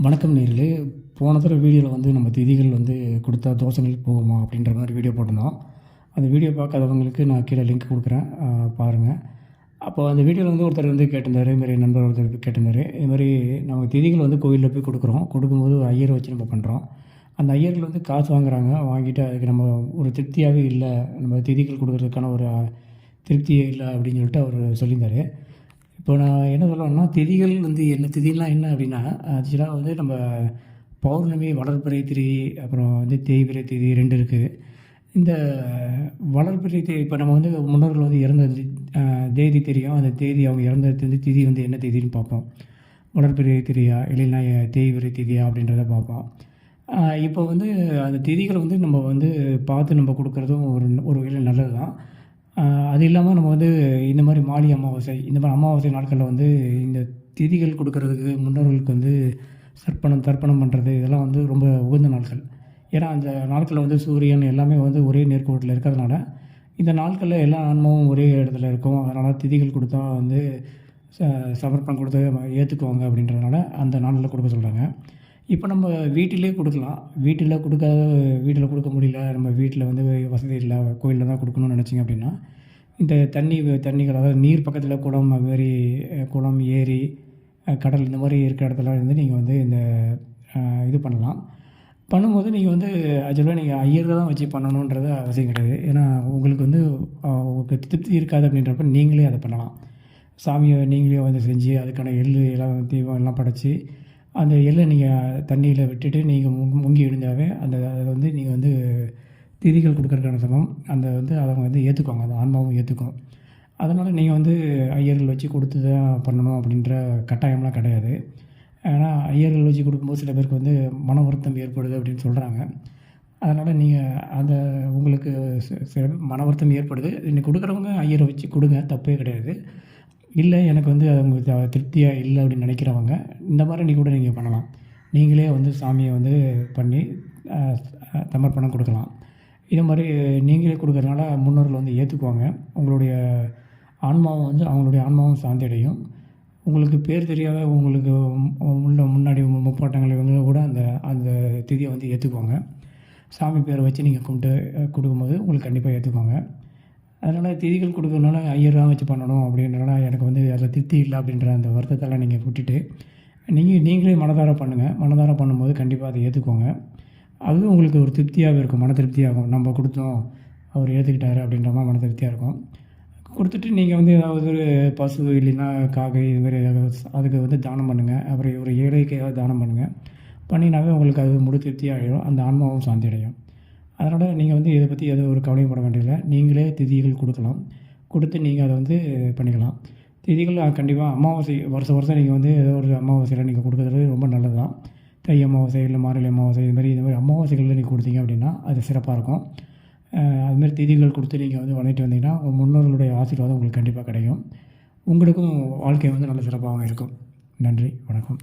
வணக்கம் நேர்களே. போன தடவை வீடியோவில் வந்து நம்ம திதிகள் வந்து கொடுத்தா தோசைகள் போகுமா அப்படின்ற மாதிரி வீடியோ போட்டிருந்தோம். அந்த வீடியோ பார்க்காதவங்களுக்கு நான் கீழே லிங்க் கொடுக்குறேன். பாருங்கள் அப்போ அந்த வீடியோவில் வந்து ஒருத்தர் வந்து கேட்டிருந்தார் இதுமாரி நண்பர் ஒருத்தர் கேட்டிருந்தார். இது மாதிரி நம்ம திதிகள் வந்து கோவிலில் போய் கொடுக்குறோம். கொடுக்கும்போது ஐயரை வச்சு நம்ம பண்ணுறோம் அந்த ஐயர்கள் வந்து காசு வாங்குறாங்க. வாங்கிட்டு அதுக்கு நம்ம ஒரு திருப்தியாகவே இல்லை. நம்ம திதிகள் கொடுக்குறதுக்கான ஒரு திருப்தியே இல்லை அப்படின்னு சொல்லிட்டு அவர் சொல்லியிருந்தார். இப்போ நான் என்ன சொல்லணும்னா திதிகள் வந்து என்ன திதிலாம் என்ன அப்படின்னா ஆக்சுவலாக வந்து நம்ம பௌர்ணமி வளர்பிறை திதி அப்புறம் வந்து தேய்பிறை திதி ரெண்டு இருக்குது இந்த வளர்பிறை திதி இப்போ நம்ம வந்து முன்னோர்கள் வந்து இறந்த தேதி தெரியும். அந்த தேதி அவங்க இறந்தது வந்து திதி வந்து என்ன திதின்னு பார்ப்போம். வளர்பிறை திதியா இல்லைன்னா தேய்பிறை திதியா அப்படின்றத பார்ப்போம். இப்போ வந்து அந்த திதிகளை வந்து நம்ம வந்து பார்த்து நம்ம கொடுக்குறதும் ஒரு ஒரு வகையில் நல்லது தான் அது இல்லாமல் நம்ம வந்து இந்த மாதிரி மாலி அமாவாசை இந்த மாதிரி அமாவாசை நாட்களில் வந்து இந்த திதிகள் கொடுக்கறதுக்கு முன்னோர்களுக்கு வந்து சர்ப்பணம் தர்ப்பணம் பண்ணுறது இதெல்லாம் வந்து ரொம்ப உகந்த நாட்கள். ஏன்னா அந்த நாட்களில் வந்து சூரியன் எல்லாமே வந்து ஒரே நேர்கோட்டில் இருக்கிறதுனால இந்த நாட்களில் எல்லா ஆன்மாவும் ஒரே இடத்துல இருக்கும். அதனால் திதிகள் கொடுத்தா வந்து ச சமர்ப்பணம் கொடுத்து ஏற்றுக்குவாங்க அப்படின்றதுனால அந்த நாளில் கொடுக்க சொல்கிறாங்க இப்போ நம்ம வீட்டிலே கொடுக்கலாம். வீட்டில் கொடுக்காத வீட்டில் கொடுக்க முடியல. நம்ம வீட்டில் வந்து வசதி இல்லை. கோயிலில் தான் கொடுக்கணும்னு நினச்சிங்க அப்படின்னா இந்த தண்ணி தண்ணிகள் அதாவது நீர் பக்கத்தில் குளம் அது மாதிரி குளம் ஏரி கடல் இந்த மாதிரி இருக்கிற இடத்துல இருந்து நீங்கள் வந்து இந்த இது பண்ணலாம். பண்ணும்போது நீங்கள் வந்து ஆக்சுவலாக நீங்கள் ஐயரை தான் வச்சு பண்ணணுன்றது அவசியம் கிடையாது. ஏன்னா உங்களுக்கு வந்து உங்களுக்கு திருப்தி இருக்காது அப்படின்றப்ப நீங்களே அதை பண்ணலாம். சாமியை நீங்களே வந்து செஞ்சு அதுக்கான எள் எல்லாம் தீபம் எல்லாம் படைச்சி அந்த எல்லை நீங்கள் தண்ணியில் விட்டுட்டு நீங்கள் முங்கி எழுந்தாவே அந்த அதை வந்து நீங்கள் வந்து திதிகள் கொடுக்குறக்கான சமம். அந்த வந்து அவங்க வந்து ஏற்றுக்குவாங்க அந்த ஆன்மாவும் ஏற்றுக்கும் அதனால் நீங்கள் வந்து ஐயர்கள் வச்சு கொடுத்து தான் பண்ணணும் அப்படின்ற கட்டாயம்லாம் கிடையாது. ஏன்னா ஐயர்கள் வச்சு கொடுக்கும்போது சில பேருக்கு வந்து மன வருத்தம் ஏற்படுது அப்படின்னு சொல்கிறாங்க அதனால் நீங்கள் அந்த உங்களுக்கு சில மன வருத்தம் ஏற்படுது. நீங்கள் கொடுக்குறவங்க ஐயரை வச்சு கொடுங்க. தப்பே கிடையாது. இல்லை எனக்கு வந்து அவங்க த- திருப்தியாக இல்லை அப்படின்னு நினைக்கிறவங்க இந்த மாதிரி நீ கூட நீங்கள் பண்ணலாம். நீங்களே வந்து சாமியை வந்து பண்ணி சமர்ப்பணம் கொடுக்கலாம். இதே மாதிரி நீங்களே கொடுக்கறதுனால முன்னோர்கள் வந்து ஏற்றுக்குவாங்க உங்களுடைய ஆன்மாவும் வந்து அவங்களுடைய ஆன்மாவும் சாந்தி அடையும் உங்களுக்கு பேர் தெரியாத உங்களுக்கு உள்ள முன்னாடி முப்பாட்டங்கள் முப்பாட்டங்களை கூட அந்த அந்த திதியை வந்து ஏற்றுக்குவாங்க சாமி பேரை வச்சு நீங்கள் கும்பிட்டு கொடுக்கும்போது உங்களுக்கு கண்டிப்பாக ஏற்றுக்குவாங்க அதனால் திதிகள் கொடுக்கறதுனால ஐயராக வச்சு பண்ணணும் அப்படின்றனால எனக்கு வந்து அதில் திருப்தி இல்லை அப்படின்ற அந்த வருத்தத்தெல்லாம் நீங்கள் விட்டுட்டு நீங்கள் நீங்களே மனதார பண்ணுங்கள் மனதார பண்ணும்போது கண்டிப்பாக அதை ஏற்றுக்கோங்க அதுவும் உங்களுக்கு ஒரு திருப்தியாகவே இருக்கும். மன திருப்தியாகும். நம்ம கொடுத்தோம். அவர் ஏற்றுக்கிட்டாரு அப்படின்ற மாதிரி மன திருப்தியாக இருக்கும். கொடுத்துட்டு நீங்கள் வந்து ஏதாவது ஒரு பசு இல்லைன்னா காகை இது மாதிரி ஏதாவது அதுக்கு வந்து தானம் பண்ணுங்கள் அப்புறம் ஒரு ஏழைக்கு ஏதாவது தானம் பண்ணுங்கள் பண்ணினாவே உங்களுக்கு அது முழு திருப்தியாகிடும் அந்த ஆன்மாவும் சாந்தி அடையும் அதனால் நீங்கள் வந்து இதை பற்றி எதுவும் ஒரு கவலையும் பட வேண்டியதில்லை. நீங்களே திதிகள் கொடுக்கலாம். கொடுத்து நீங்கள் அதை வந்து பண்ணிக்கலாம். திதிகள் கண்டிப்பாக அமாவாசை வருஷம் வருஷம் நீங்கள் வந்து ஏதோ ஒரு அமாவாசையில் நீங்கள் கொடுக்குறது ரொம்ப நல்லது தான் தை அமாவாசை இல்லை மார்கழி அமாவாசை இது மாதிரி இது மாதிரி அமாவாசைகளில் நீங்கள் கொடுத்தீங்க அப்படின்னா அது சிறப்பாக இருக்கும். அதுமாரி திதிகள் கொடுத்து நீங்கள் வந்து வளர்ந்துட்டு வந்தீங்கன்னா உங்கள் முன்னோர்களுடைய ஆசீர்வாதம் உங்களுக்கு கண்டிப்பாக கிடைக்கும். உங்களுக்கும் வாழ்க்கை வந்து நல்ல சிறப்பாகவும் இருக்கும். நன்றி வணக்கம்.